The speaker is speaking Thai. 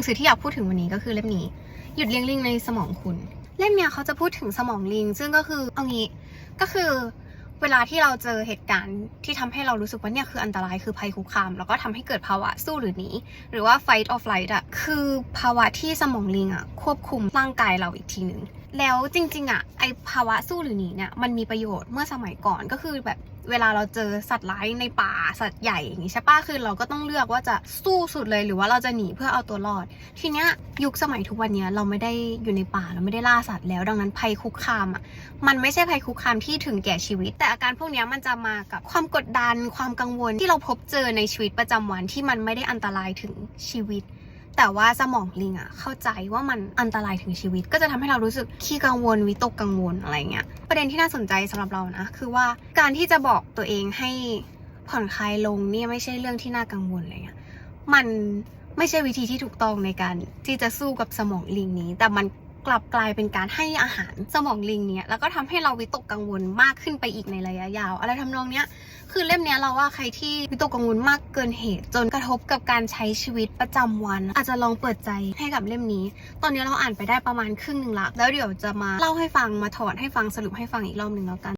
นังสือที่อยากพูดถึงวันนี้ก็คือเล่มนี้ หยุดเลี้ยงลิงในสมองคุณ เล่มเนี้ยเขาจะพูดถึงสมองลิง ซึ่งก็คือเอางี้ก็คือเวลาที่เราเจอเหตุการณ์ที่ทำให้เรารู้สึกว่าเนี่ยคืออันตรายคือภัยคุกคาม แล้วก็ทำให้เกิดภาวะสู้หรือหนีหรือว่า fight or flight อะคือภาวะที่สมองลิงอะควบคุมร่างกายเราอีกทีหนึ่ง แล้วจริงๆอะไอภาวะสู้หรือหนีเนี่ยมันมีประโยชน์เมื่อสมัยก่อนก็คือแบบเวลาเราเจอสัตว์ร้ายในป่าสัตว์ใหญ่อย่างงี้ใช่ปะคือเราก็ต้องเลือกว่าจะสู้สุดเลยหรือว่าเราจะหนีเพื่อเอาตัวรอด ทีเนี้ยยุคสมัยทุกวันเนี้ยเราไม่ได้อยู่ในป่าเราไม่ได้ล่าสัตว์แล้วดังนั้นภัยคุกคามอะมันไม่ใช่ภัยคุกคามที่ถึงแก่ชีวิต แต่อาการพวกเนี้ยมันจะมากับความกดดันความกังวลที่เราพบเจอในชีวิตประจำวันที่มันไม่ได้อันตรายถึงชีวิต แต่ว่าสมองลิงอะเข้าใจว่ามันอันตรายถึงชีวิต ก็จะทำให้เรารู้สึกขี้กังวลวิตกกังวลอะไรเงี้ยประเด็นที่น่าสนใจสำหรับเรานะคือว่าการที่จะบอกตัวเองให้ผ่อนคลายลงเนี่ยไม่ใช่เรื่องที่น่ากังวลอะไรเงี้ยมันไม่ใช่วิธีที่ถูกต้องในการที่จะสู้กับสมองลิงนี้ แต่มัน กลับกลายเป็นการให้อาหารสมองลิงเนี่ยแล้วก็ทำให้เราวิตกกังวลมากขึ้นไปอีกในระยะยาว อะไรทำนองเนี้ยคือเล่มเนี้ยเราว่าใครที่วิตกกังวลมากเกินเหตุ จนกระทบกับการใช้ชีวิตประจำวัน อาจจะลองเปิดใจให้กับเล่มนี้ ตอนนี้เราอ่านไปได้ประมาณครึ่งหนึ่งละแล้วเดี๋ยวจะมาเล่าให้ฟังมาถอดให้ฟังสรุปให้ฟังอีกรอบหนึ่งแล้วกัน